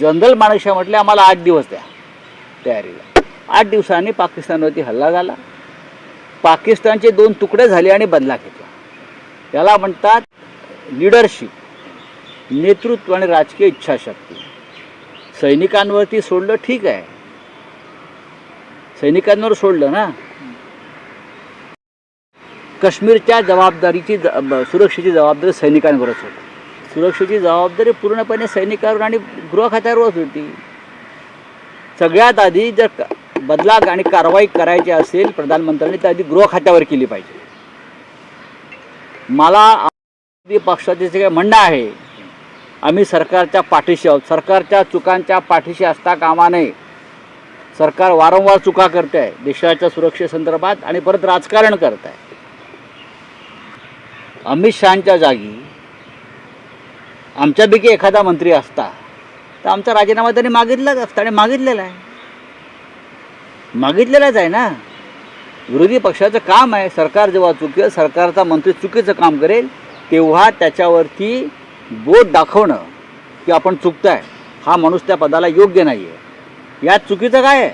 General माणसा म्हटले आम्हाला आठ दिवस द्या. तयारीला. आठ दिवसांनी पाकिस्तानवरती हल्ला झाला. पाकिस्तानचे दोन तुकडे झाले आणि बदला घेतला. याला म्हणतात लिडरशिप नेतृत्व आणि राजकीय इच्छाशक्ती. सैनिकांवरती सोडलं ठीक आहे. सैनिकांवर सोडलं ना? काश्मीरच्या जबाबदारीची ज- सुरक्षेची जबाबदारी सैनिकांवरच होती. सुरक्षेची जबाबदारी पूर्णपणे सैनिकांवर आणि गृह खात्यावरच होती. सगळ्यात आधी जर बदला आणि कारवाई करायची असेल प्रधानमंत्र्यांनी तर आधी गृह खात्यावर केली पाहिजे. मला पक्षाचे जे काही म्हणणं आहे आम्ही सरकारच्या पाठीशी आहोत. सरकारच्या चुकांच्या पाठीशी असता कामा नये. सरकार वारंवार चुका करत आहे देशाच्या सुरक्षेसंदर्भात आणि परत राजकारण करत आहे अमित शहाच्या जागी आमच्यापैकी एखादा मंत्री असता तर आमचा राजीनामा त्यांनी मागितलाच असता आणि मागितलेला आहे. मागितलेलाच आहे ना. विरोधी पक्षाचं काम आहे सरकार जेव्हा चुकेल सरकारचा मंत्री चुकीचं काम करेल तेव्हा त्याच्यावरती बोट दाखवणं की आपण चुकताय हा माणूस त्या पदाला योग्य नाही आहे यात चुकीचं काय आहे?